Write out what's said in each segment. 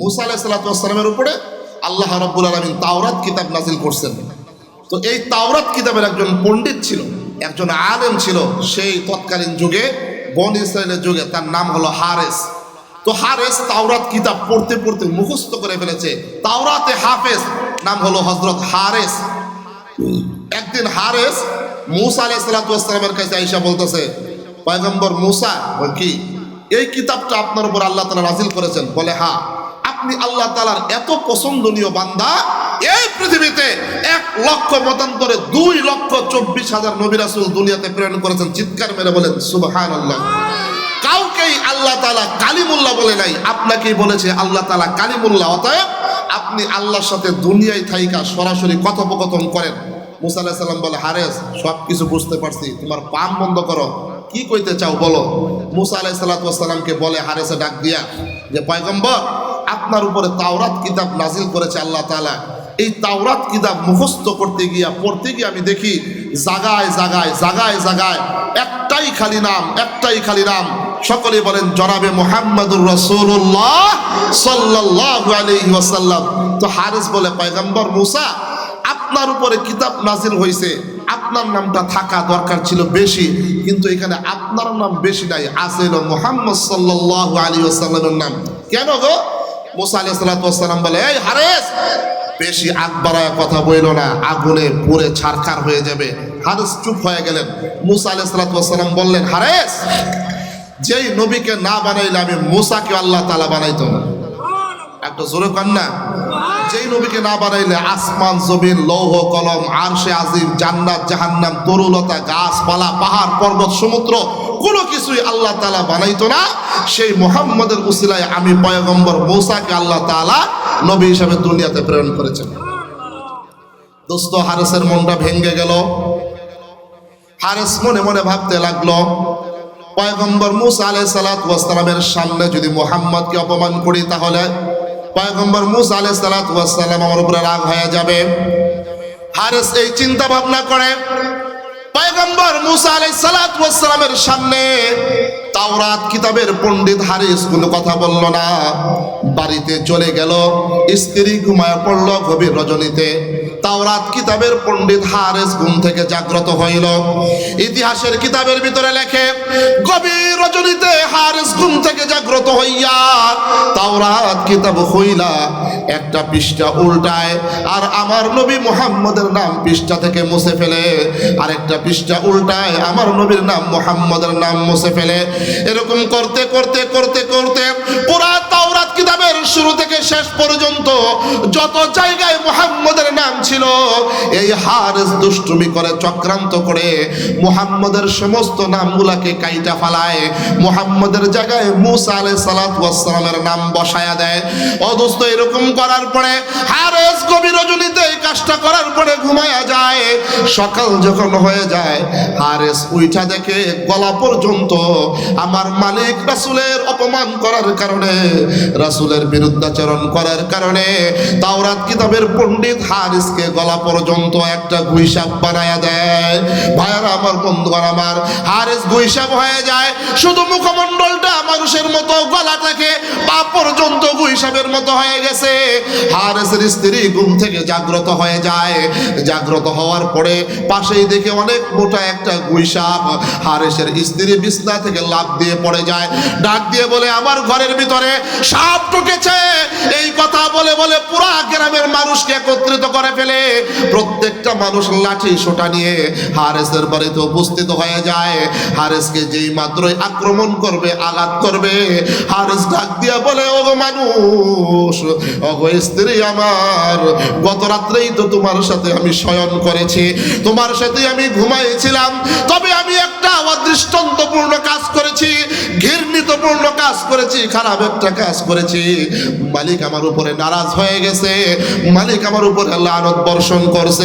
মুসা আলাহ সাল্লাতামের উপরে আল্লাহ রব্বুল আলমিন তাওরাত কিতাব নাজিল করছেন। তো এই তাওরাত কিতাবের একজন পণ্ডিত ছিল, একজন আলেম ছিল, সেই তৎকালীন যুগে, বন ইসরায়েলের যুগে তার নাম হলো হারেস। তো হারেস তাওরাত কিতাব পড়তে পড়তে মুখস্থ করে ফেলেছে। তাওরাতে হাফেজ নাম হলো হজরত হারেস। একদিন হারেস মুসা আলাহ সাল্লাতামের কাছে আইসা বলতেছে, পয়গম্বর মুসা, বল কি, এই কিতাবটা আপনার উপর আল্লাহ তালা নাজিল করেছেন? বলে হ্যাঁ। আপনি আল্লাহ তালার এত পছন্দনীয় বান্দা, এই পৃথিবীতে এক লক্ষ মতান্তরে দুই লক্ষ চব্বিশ হাজার নবী রাসুল দুনিয়াতে প্রেরণ করেছেন। চিৎকার মেরে বলেন সুবহান আল্লাহ কাউকেই আল্লাহ তালা কালিমুল্লাহ বলে নাই। আপনাকেই বলেছে আল্লাহ তালা কালিমুল্লাহ। অতএব আপনি আল্লাহর সাথে দুনিয়ায় থাইকা সরাসরি কথোপকথন করেন। মুসা সাল্লাম বলে, হারেস সব কিছু বুঝতে পারছি। তোমার পাম বন্ধ করো। কি কইতে চাও বলো? মুসা আলাহ সাল্লাতামকে বলে, হারেসে ডাক দিয়া যে, পয়গম্বর আপনার উপরে তাওরাত কিতাব নাজিল করেছে আল্লাহ তালা এই তাওরাত কিতাব মুখস্থ করতে গিয়া, পড়তে গিয়ে আমি দেখি জাগায় জাগায় জাগায় জাগায়, একটাই খালি নাম, একটাই খালি নাম। সকলে বলেন, জনাবে মোহাম্মদুর রসুল্লাহ আলাইহি ওয়াসাল্লাম। তো হারেস বলে, পয়গম্বর মুসা, আপনার উপরে কিতাব নাজিল হয়েছে আপনার নামটা থাকা দরকার ছিল বেশি, কিন্তু এখানে আপনার নাম বেশি নাই। আছে মোহাম্মদ সাল্লাল্লাহু আলাইহি ওসাল্লামের নাম। কেন গো? মুসা আলাইহিস সালাম বলে, এই হারেস! বেশি আগ বাড়ায় কথা বইল না, আগুনে পুড়ে ছারখার হয়ে যাবে। হারেস চুপ হয়ে গেলেন। মুসা আলাইহিস সালাম বললেন, হারেস! যেই নবীকে না বানাইলে আমি মুসাকে আল্লাহ তালা বানাইতো না একটা জোরে কন না। যেই নবীকে না বানাইলে আসমান, জমিন, লৌহ, কলম, আরশে আজিম, জান্নাত, জাহান্নাম, তরুলতা, গাছপালা, পাহাড়, পর্বত, সমুদ্র কোনো কিছুই আল্লাহ তালা বানাইতো না। সেই মোহাম্মদের উসিলায় আমি পয়গম্বর মৌসাকে আল্লাহ তালা নবী হিসাবে দুনিয়াতে প্রেরণ করেছেন। দোস্ত, হারেসের মনটা ভেঙ্গে গেল। হারেস মনে মনে ভাবতে লাগল, পয়গম্বর মুসা আলাই সালাতামের সামনে যদি মোহাম্মদকে অপমান করি তাহলে পয়গম্বর মুসা আলাই সালাতাম আমার উপরে রাগ হয়ে যাবে। হারেস এই চিন্তা ভাবনা করে পয়গম্বর মুসা আলাই সালাতামের সামনে তাওরাত কিতাবের পণ্ডিত হারিস কোনো কথা বলল না। বাড়িতে চলে গেল, স্ত্রী ঘুমায় পড়ল গভীর রজনীতে। তাওরাত কিতাবের পণ্ডিত হারেস ঘুম থেকে জাগ্রত হইল। ইতিহাসের কিতাবের ভিতরে লেখে, গভীর রজনীতে হারেস ঘুম থেকে জাগ্রত হইয়া তাওরাত কিতাব হইলা। একটা পৃষ্ঠা উল্টায়, আর আমার নবী মুহাম্মদের নাম পৃষ্ঠা থেকে মুছে ফেলে। আরেকটা পৃষ্ঠা উল্টায়, আমার নবীর নাম মুহাম্মদের নাম মুছে ফেলে। এরকম করতে করতে করতে করতে পুরা তাওরাত কিতাবের শুরু থেকে শেষ পর্যন্ত যত জায়গায় মুহাম্মদের নাম ছিল এই হারেস দুষ্টুমি করে, চক্রান্ত করে মুহাম্মদের সমস্ত নামগুলাকে কাইটা ফালায়, মুহাম্মদের জায়গায় মুসা ওয়াস সালামের নাম বসায়া দেয়। অদস্ত এরকম করার পরে হারেস গভীর রজনীতে এই কাজটা করার পরে ঘুমায়া যায়। সকাল যখন হয়ে যায়, হারেস উইঠা দেখে গলা পর্যন্ত আমার মালিক রাসুলের অপমান করার কারণে, রাসুলের বিরুদ্ধাচরণ করার কারণে, তাওরাত কিতাবের পণ্ডিত হারিসকে গলা পর্যন্ত একটা গুইসাপ বানায়া দেয়। ভাইয়ারা আমার আমার, হারিস গুইসাপ হয়ে যায়। শুধু মুখমণ্ডলটা মানুষের মতো, গলাটাকে পা পর্যন্ত গুইসাপের মতো হয়ে গেছে। হারেসের স্ত্রী ঘুম থেকে জাগ্রত হয়ে যায়। জাগ্রত হওয়ার পরে পাশেই দেখে অনেক মোটা একটা গুইসাপ। হারেসের স্ত্রী বিছনা থেকে লাভ দিয়ে পড়ে যায়। ডাক দিয়ে বলে, আমার ঘরের ভিতরে সাপ ঢুকেছে। এই কথা বলে বলে পুরা গ্রামের মানুষকে একত্রিত করে ফেলে। প্রত্যেকটা মানুষ লাঠি সোটা নিয়ে হারেসের বাড়িতে উপস্থিত হয়ে যায়। হারেসকে যেই মাত্রই আক্রমণ করবে, আঘাত করবে, হারেস ডাক দিয়া বলে ও মানুষ অগো স্ত্রী আমার, গত রাত্রেই তো তোমার সাথে আমি শয়ন করেছি, তোমার সাথে আমি ঘুমাইছিলাম, তবে আমি একটা অদৃষ্টন্তপূর্ণ কাজ করেছি, ঘৃণিতপূর্ণ কাজ করেছি, খারাপ একটা কাজ করেছি। মালিক আমার উপরে নারাজ হয়ে গেছে। মালিক আমার উপরে লানত বর্ষণ করছে।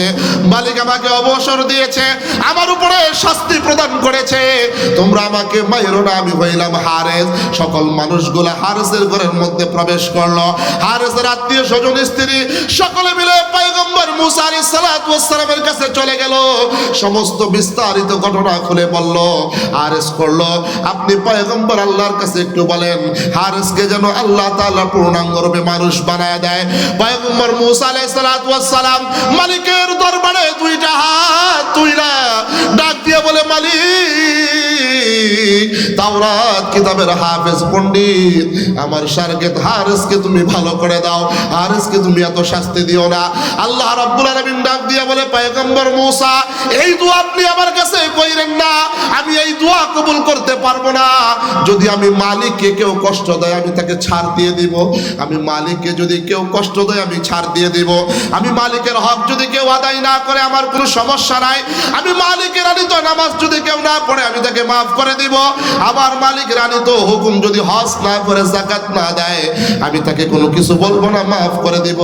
মালিক আমাকে অবসর দিয়েছে, আমার উপরে শাস্তি প্রদান করেছে। তোমরা আমাকে মাইরো না, আমি হইলাম হারেস সকল মানুষগুলা হারেসের ঘরের মধ্যে প্রবেশ করল। হারেসের আত্মীয় স্বজন, স্ত্রী, সকলে মিলে পয়গম্বর মুসা আলাইহিস সালাতু ওয়াস সালামের কাছে চলে গেল। সমস্ত বিস্তারিত ঘটনা খুলে বলল হারেস করল। আপনি পয়গম্বর আল্লাহর কাছে একটু বলেন হারেসকে যেন আল্লাহ তাআলা পূর্ণাঙ্গ রূপে মানুষ বানায় দেয়। পয়গম্বর মুসা আলাইহিস সালাম মালিকের দরবারে দুইটা হাত তুইরা ডাক দিয়ে বলে মালিক তাওরাত কিতাবের হাফেজ পণ্ডিত। আমার সার্গেত হারেসকে তুমি ভালো করে দাও, হারেসকে তুমি এত শাস্তি দিও না। আল্লাহ রাব্বুল আলামিন ডাক দিয়ে বলে, পয়গম্বর মুসা, এই দোয়া আপনি আমার কাছে কইরেন না। আমি এই দোয়া কবুল করতে পারব না। যদি আমি মালিককে কেউ কষ্ট দেয়, আমি তাকে ছাড় দিয়ে দিব। আমি মালিককে যদি কেউ কষ্ট দেয়, আমি ছাড় দিয়ে দিব। আমি মালিকের হক যদি কেউ আদায় না করে, আমার কোনো সমস্যা নাই। আমি মালিকের আনিত নামাজ যদি কেউ না পড়ে, আমি তাকে মাফ করে দিব। আমার মালিক রানী তো হুকুম যদি হজ না করে জাকাত না দেয়, আমি তাকে কোনো কিছু বলব না, মাফ করে দিব।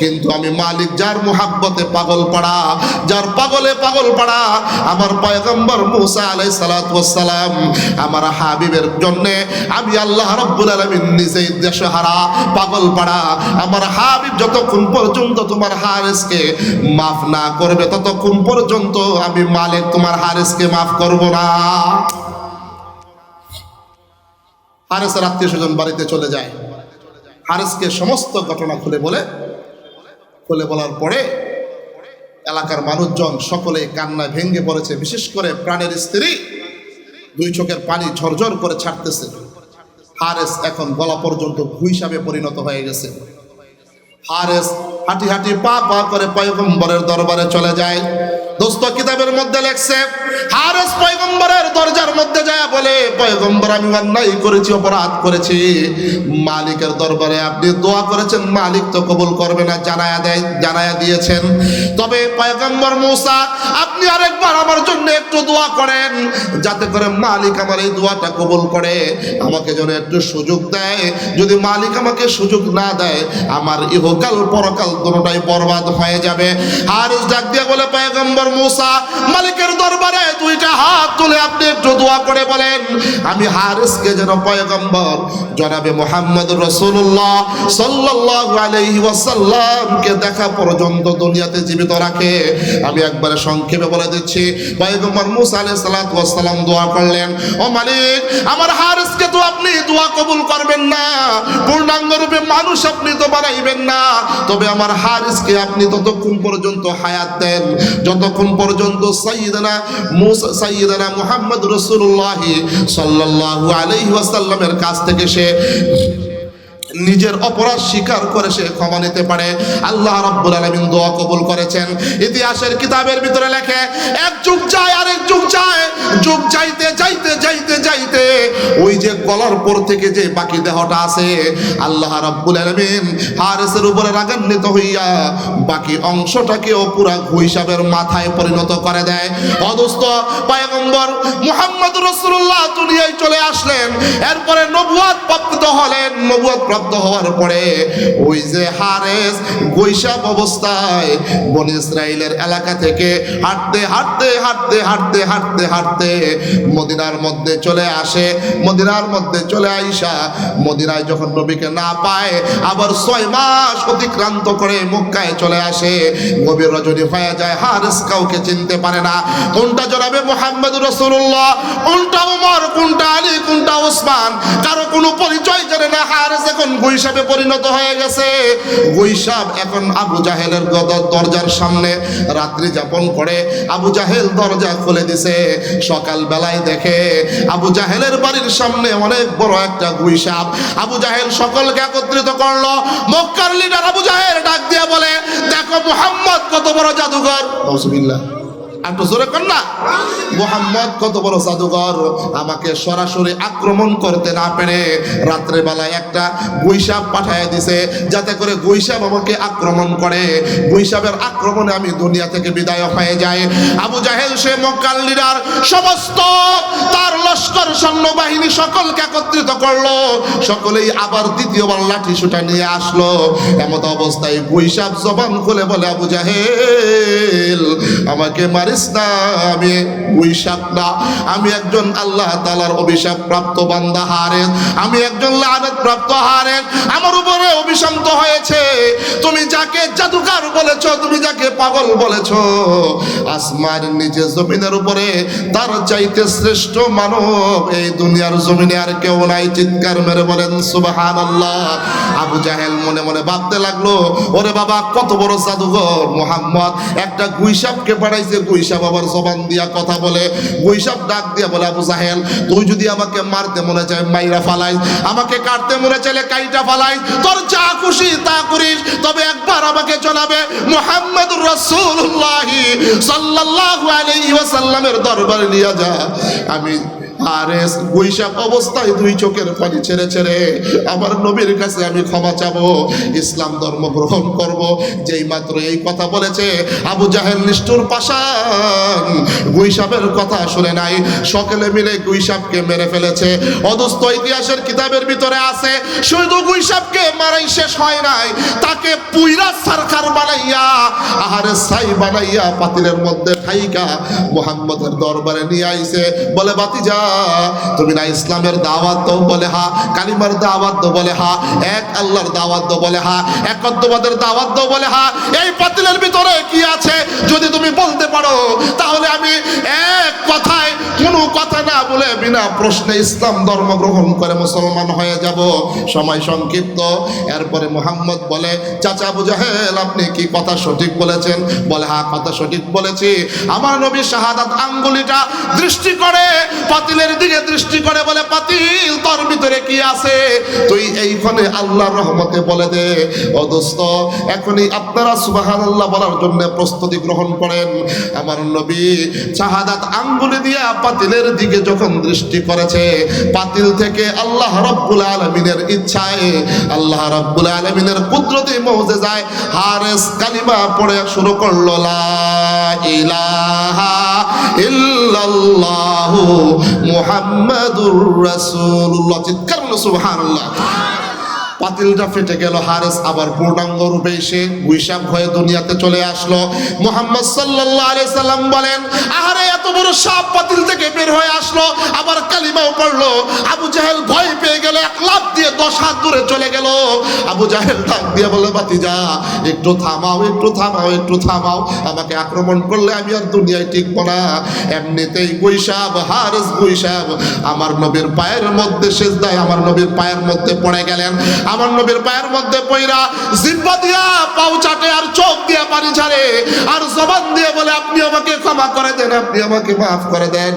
কিন্তু আমি মালিক যার মুহাব্বতে পাগল পাড়া, যার পাগলে পাগল পাড়া, আমার পয়গম্বর মুসা আলাই সালাম আমার হাবিবের জন্য আমি আল্লাহ রব্বুল আলমিন নিজেই দেশহারা, পাগল পাড়া। আমার হাবিব যতক্ষণ পর্যন্ত তোমার হারেসকে মাফ না করবে, ততক্ষণ পর্যন্ত আমি মালিক তোমার হারেসকে মাফ করব না। হারেসের আত্মীয় স্বজন বাড়িতে চলে যায়। হারেসকে সমস্ত ঘটনা খুলে বলে। খুলে বলার পরে এলাকার মানুষজন সকলে কান্নায় ভেঙে পড়েছে। বিশেষ করে প্রাণের স্ত্রী দুই চোখের পানি ঝরঝর করে ছাড়তেছে। হারেস এখন গলা পর্যন্ত হিসাবে পরিণত হয়ে গেছে। হারেস হাঁটি হাঁটি পা পা করে পয়গম্বরের দরবারে চলে যায়। দোস্ত, কিতাবের মধ্যে লেখছে, হারেস পয়গম্বরের দরজার মধ্যে যায় বলে, পয়গম্বর, আমি অন্যায় করেছি, অপরাধ করেছি। মালিকের দরবারে আপনি দোয়া করেছেন, মালিক তো কবুল করবে না, জানায়া দেয়, জানায়া দিয়েছেন। তবে পয়গম্বর আপনি আরেকবার আমার জন্য একটু দোয়া করেন, যাতে করে মালিক আমার এই দোয়াটা কবুল করে। আমাকে যেন একটু সুযোগ দেয়। যদি মালিক আমাকে সুযোগ না দেয়, আমার ইহকাল পরকাল দুটোটাই বরবাদ হয়ে যাবে। আর ডাক দিয়ে বলে, পয়গম্বর মুসা, মালিকের দরবারে দুইটা হাত তুলে আপনি একটু দোয়া করে বলেন, আমি হারিসকে যেন পয়গম্বর, জনাবে মোহাম্মদ রসুল্লাহ সাল্লাল্লাহু আলাইহি ওয়াসাল্লামকে দেখা পর্যন্ত দুনিয়াতে জীবিত রাখে। আমি একবারে সংক্ষেপে বলে দিচ্ছি, পয়গম্বর মুসা আলাইহিস সালাতু ওয়াসসালাম দোয়া করলেন, ও মালিক, আমার হারিসকে তো আপনি দোয়া কবুল করবেন না, পূর্ণাঙ্গ রূপে মানুষ আপনি তো বানাইবেন না, তবে আমার হারিসকে আপনি ততক্ষণ পর্যন্ত হায়াত দেন, যতক্ষণ পর্যন্ত সাইয়েদানা মুসা সাইয়েদানা মুহাম্মদ রাসূলুল্লাহ সাল্লাল্লাহু আলাইহি ওয়াসাল্লামের কাছ থেকে সে নিজের অপরাধ স্বীকার করে সে ক্ষমা নিতে পারে। আল্লাহ রাব্বুল আলামিন দোয়া কবুল করেছেন। ইতিহাসের কিতাবের ভিতরে লেখে, এক যুগ যায়, আরেক যুগ যায়, যুগ যাইতে যাইতে যাইতে যাইতে, ওই যে গলার পর থেকে যে বাকি দেহটা আছে, আল্লাহ রাব্বুল আলামিন হারেসের উপরে রাগান্বিত হইয়া বাকি অংশটাকেও পুরা হিসাবের মাথায় পরিণত করে দেয়। অদস্ত পয়গম্বর মুহাম্মদ রাসূলুল্লাহ দুনিয়ায় চলে আসলেন। এরপরে নবুয়াত প্রাপ্ত হলেন। নবুয়াত প্রাপ্ত হওয়ার পরে ওই যে হারেস গৈসাব অবস্থায় বন ইসরায়েলের এলাকা থেকে হাঁটতে হাঁটতে হাঁটতে হাঁটতে হাঁটতে হাঁটতে মদিনার মধ্যে চলে আসে। মদিনার মধ্যে চলে আইসা মদিনায় যখন নবীকে না পায়, আবার ছয় মাস অতিক্রান্ত করে মক্কায় চলে আসে। গভীর রজনী হয়ে যায়, হারেস কাউকে চিনতে পারে না। কোনটা জনাবে মোহাম্মদ রসুল্লাহ কোনটা উমর কোনটা আলী? কোনটা ওসমান? কারও কোনো পরিচয় জানে না হারেস এখন গৈসাবে পরিণত হয়ে গেছে। গৈসাব এখন আবু জাহেলের দরজার সামনে রাত্রি যাপন করে আবু জাহেল দরজা খুলে দিছে। সকাল বেলায় দেখে আবু জাহেলের বাড়ির সামনে অনেক বড় একটা গুইসাপ আবু জাহেল সকলকে একত্রিত করল। মক্কার লিডার আবু জাহেল ডাক দিয়া বলে, দেখো মোহাম্মদ কত বড় জাদুঘর। নওজুবিল্লাহ একটু জোরে কর না। মোহাম্মদ কত বড় জাদুঘর। আমাকে সরাসরি আক্রমণ করতে না পেরে রাত্রে বেলায় একটা গুইসাপ পাঠায় দিছে, যাতে করে গুইসাপ আমাকে আক্রমণ করে। গুইসাপের আক্রমণে আমি দুনিয়া থেকে বিদায় হয়ে যাই। আবু জাহেল, সে মক্কার লিডার সমস্ত তার লস্কর সৈন্যবাহিনী সকলকে একত্রিত করল। সকলেই আবার দ্বিতীয়বার লাঠি সুটা নিয়ে আসলো। এমত অবস্থায় গুইসাপ জবান খুলে বলে, আবু জাহেল, আমাকে মারিস গুইসাপ না, আমি একজন আল্লাহ তালার অভিশাপ প্রাপ্ত বান্দা হারেন। আমি একজন প্রাপ্ত হারেন। আমার উপরে অভিশান্ত হয়েছে। তুমি যাকে জাদুকার বলেছ, তুমি যাকে পাগল বলেছ, আসমান নিচে জমিনের উপরে তার চাইতে শ্রেষ্ঠ মানব এই দুনিয়ার জমিনে আর কেউ নাই। চিৎকার মেরে বলেন সুবাহান আল্লাহ আবু জাহেল মনে মনে ভাবতে লাগল, ওরে বাবা, কত বড় জাদুঘর, মোহাম্মদ। একটা গুইসাপকে পাঠাইছে গুইসাপ আবার জবান দিয়া কথা বলে, গুইসাপ ডাক দিয়া বলে, আবু জাহেল, তুই যদি আমাকে মারতে মনে চায়, মাইরা ফালাই। আমাকে কাটতে মনে চাইলে কাইটা ফালাই। তোর যা খুশি তা করিস, তবে একবার আমাকে জানাবে মোহাম্মদ রসুল্লাহ সাল্লাল্লাহু আলাইহি ওয়াসাল্লামের দরবারে নিয়ে যা। আমি আরে, বৈশাখ অবস্থায় দুই চোখের পানি ছেড়ে ছেড়ে আমার নবীর কাছে আমি ক্ষমা ইসলাম ধর্ম গ্রহণ করব। যেই মাত্র এই কথা বলেছে আবু নিষ্ঠুর পাশান কথা শুনে নাই, সকলে মিলে গুইসাবকে মেরে ফেলেছে। অদস্ত ইতিহাসের কিতাবের ভিতরে আছে, শুধু গুইসাবকে মারাই শেষ হয় নাই, তাকে পুইরা সরকার বানাইয়া, আহারে সাই বানাইয়া পাতিলের মধ্যে ঠাইকা মোহাম্মদের দরবারে নিয়ে আইছে। বলে বাতি যা তুমি না ইসলামের দাওয়াত দাও বলে, হা। কালিমার দাওয়াত দাও বলে, হা। এক আল্লাহর দাওয়াত দাও বলে, হা। একত্ববাদের দাওয়াত দাও বলে, হা। এই পাতিলের ভিতরে কি আছে যদি তুমি বলতে পারো? তাহলে আমি এক কথায় কোনো কথা না বলে বিনা প্রশ্নে ইসলাম ধর্ম গ্রহণ করে মুসলমান হয়ে যাব। সময় সংক্ষিপ্ত। এরপরে মোহাম্মদ বলে, চাচা আবু জাহেল, আপনি কি কথা সঠিক বলেছেন? বলে, হা, কথা সঠিক বলেছি। আমার নবী শাহাদাত আঙ্গুলিটা দৃষ্টি করে পাতিলের দিকে দৃষ্টি করে বলে পাতিল তোর ভিতরে কি আছে? তুই এইখানে আল্লাহর রহমতে বলে দে, ও দোস্ত, এখনই আপনারা সুবাহান আল্লাহ বলার জন্য প্রস্তুতি গ্রহণ করেন। আমার নবী শাহাদাত আঙ্গুলি দিয়া পাতিলের দিকে যখন দৃষ্টি করেছে পাতিল থেকে আল্লাহ রব্বুল আলমিনের ইচ্ছায়, আল্লাহ রব্বুল আলমিনের কুদরতি মৌজে যায় হারেস কালিমা পড়ে শুরু করল, লা ইলাহা ইল্লাল্লাহু মুহাম্মাদুর রাসূলুল্লাহ চিৎকার বলো সুবহানাল্লাহ পাতিলটা ফেটে গেল, হারেস আবার পূর্ণাঙ্গ রূপে এসে গুইসাব হয়ে দুনিয়াতে চলে আসলো। মোহাম্মদ আলাইহি সাল্লাম বলেন, আহারে, এত বড় সাপ পাতিল থেকে বের হয়ে আসলো, আবার কালিমাও পড়ল। আবু জাহেল ভয় পেয়ে গেল, এক লাফ দিয়ে দশ হাত দূরে চলে গেল। আবু জাহেল ডাক দিয়ে বলে বাতি যা একটু থামাও একটু থামাও একটু থামাও। আমাকে আক্রমণ করলে আমি আর দুনিয়ায় টিকবো না। এমনিতেই গুইসাব হারেস গুইসাব আমার নবীর পায়ের মধ্যে শেষ দেয় আমার নবীর পায়ের মধ্যে পড়ে গেলেন। আমার নবীর পায়ের মধ্যে জিব্বা দিয়া চাটে আর চোখ দিয়া পানি ছাড়ে আর জবান দিয়ে বলে, আপনি আমাকে ক্ষমা করে দেন, আপনি আমাকে মাফ করে দেন।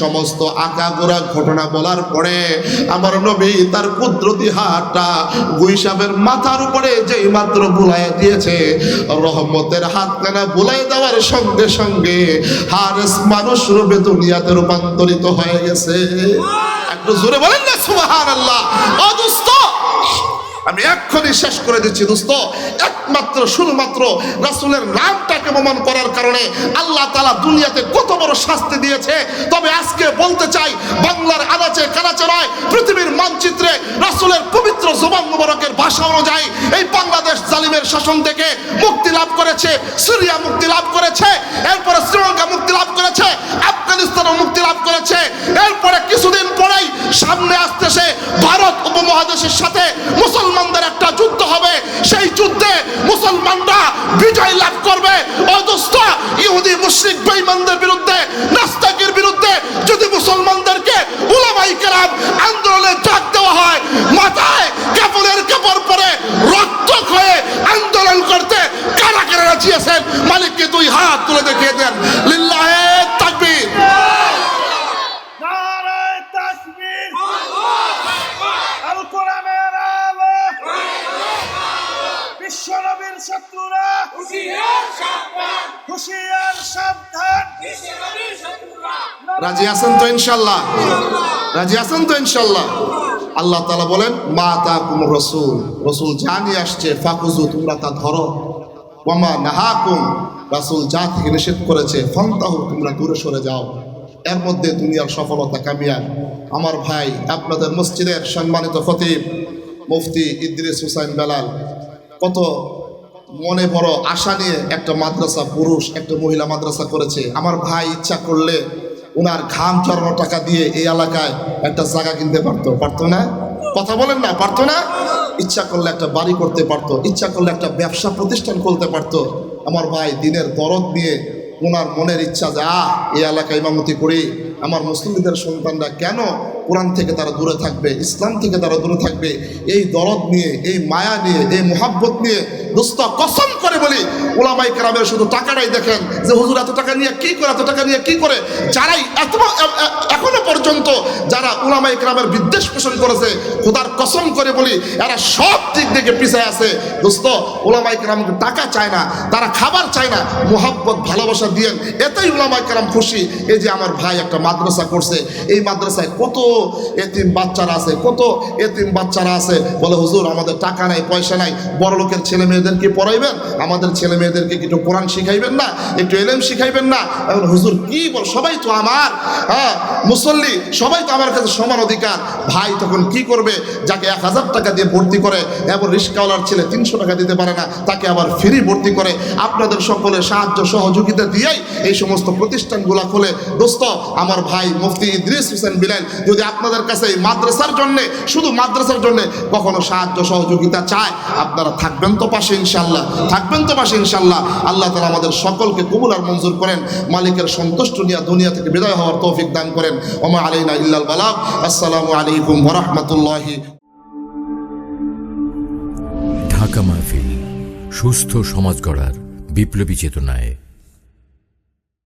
সমস্ত আঁকা গোড়া ঘটনা বলার পরে আমার নবী তার কুদরতি হাতটা গুইসাবের মাথার উপরে যেই মাত্র বুলাই দিয়েছে, রহমতের হাতখানা বুলাই দেওয়ার সঙ্গে সঙ্গে হারেস মানুষ রূপে দুনিয়াতে রূপান্তরিত হয়ে গেছে। একটু জোরে বলেন না সুবাহান আল্লাহ আমি এক্ষুনি শেষ করে দিচ্ছি দোস্ত। একমাত্র, শুধুমাত্র রাসুলের নামটাকে প্রমাণ করার কারণে আল্লাহ তালা দুনিয়াতে কত বড় শাস্তি দিয়েছে। তবে আজকে বলতে চাই, বাংলার আনাচে কানাচে নয়, পৃথিবীর মানচিত্রে রাসুলের পবিত্র জবান মুবারকের ভাষা অনুযায়ী এই বাংলাদেশ জালিমের শাসন থেকে মুক্তি লাভ করেছে, সিরিয়া মুক্তি লাভ কারা রাজি আছেন মালিককে দুই হাত তুলে দেখিয়ে দেন। লিল্লাহে তাকবীর। নারায় তাকবীর। আল কোরআনের আলো। বিশ্বনবীর শত্রুরা। হুশিয়ার সাবধান। রাজি আছেন তো ইনশাল্লাহ রাজি আছেন তো ইনশাল্লাহ আল্লাহ তালা বলেন মা তা কুমুর রসুল। রসুল যা নিয়ে আসছে ফাকুজু তোমরা তা ধরো। ওমা নাহাকুম, রাসুল যা থেকে নিষেধ করেছে, ফন্তাহু, তোমরা দূরে সরে যাও। এর মধ্যে দুনিয়ার সফলতা কামিয়াব। আমার ভাই, আপনাদের মসজিদের সম্মানিত খতিব, মুফতি ইদ্রিস হুসাইন বেলাল, কত মনে বড় আশা নিয়ে একটা মাদ্রাসা পুরুষ, একটা মহিলা মাদ্রাসা করেছে। আমার ভাই ইচ্ছা করলে ওনার ঘাম চড়ানো টাকা দিয়ে এই এলাকায় একটা জায়গা কিনতে পারতো। পারতো না? কথা বলেন না, পারতো না? ইচ্ছা করলে একটা বাড়ি করতে পারতো, ইচ্ছা করলে একটা ব্যবসা প্রতিষ্ঠান খুলতে পারতো। আমার ভাই দিনের দরদ নিয়ে ওনার মনের ইচ্ছা যে এই এলাকায় ইমামতি করি। আমার মুসলিমদের সন্তানরা কেন কোরআন থেকে তারা দূরে থাকবে, ইসলাম থেকে তারা দূরে থাকবে? এই দরদ নিয়ে, এই মায়া নিয়ে, এই মোহাব্বত নিয়ে দোস্ত কসম করে বলি ওলামাই কেরামের শুধু টাকাটাই দেখেন যে, হুজুর এত টাকা নিয়ে কি করে, এত টাকা নিয়ে কি করে? যারাই এত এখনও পর্যন্ত যারা ওলামাই কেরামের বিদ্বেষ পোষণ করেছে, খোদার কসম করে বলি, এরা সব দিক থেকে পিছিয়ে আছে। দোস্ত ওলামাই কেরামকে টাকা চায় না, তারা খাবার চায় না, মোহাব্বত, ভালোবাসা দিয়েন এতেই ওলামাই কেরাম খুশি। এই যে আমার ভাই একটা মাদ্রাসা করছে, এই মাদ্রাসায় কত এতিম বাচ্চারা আছে, কত এতিম বাচ্চারা আছে। বলে, হুজুর, আমাদের টাকা নাই, পয়সা নাই, বড় লোকের ছেলে মেয়েদেরকে পড়াইবেন? আমাদের ছেলে মেয়েদেরকে একটু কোরআন শিখাইবেন না? একটু এলেম শিখাইবেন না? এখন হুজুর, কি বল, সবাই তো আমার হ্যাঁ মুসল্লি সবাই তো আমার কাছে সমান অধিকার। ভাই তখন কি করবে? যাকে এক হাজার টাকা দিয়ে ভর্তি করে এবং রিস্কাওয়ালার ছেলে তিনশো টাকা দিতে পারে না, তাকে আবার ফ্রি ভর্তি করে। আপনাদের সকলের সাহায্য সহযোগিতা দিয়েই এই সমস্ত প্রতিষ্ঠানগুলো খুলে। দোস্ত, আমার ভাই মুফতি ইদ্রিস হোসেন বিলাল, যদি আপনাদের কাছে এই মাদ্রাসার জন্য, শুধু মাদ্রাসার জন্য কখনো সাহায্য সহযোগিতা চায়, আপনারা থাকবেন তো পাশে ইনশাল্লাহ থাকবেন তো পাশে ইনশাল্লাহ আল্লাহ তালা আমাদের সকলকে কবুল আর মঞ্জুর করেন, মালিকের সন্তুষ্ট নিয়ে দুনিয়া থেকে বিদায় হওয়ার তৌফিক দান করেন। ওমা আলাইনা ইল্লাল বালাগ। আসসালামু আলাইকুম ওরহমতুল্লাহি ঢাকা মাহফিল সুস্থ সমাজ গড়ার বিপ্লবী চেতনায়।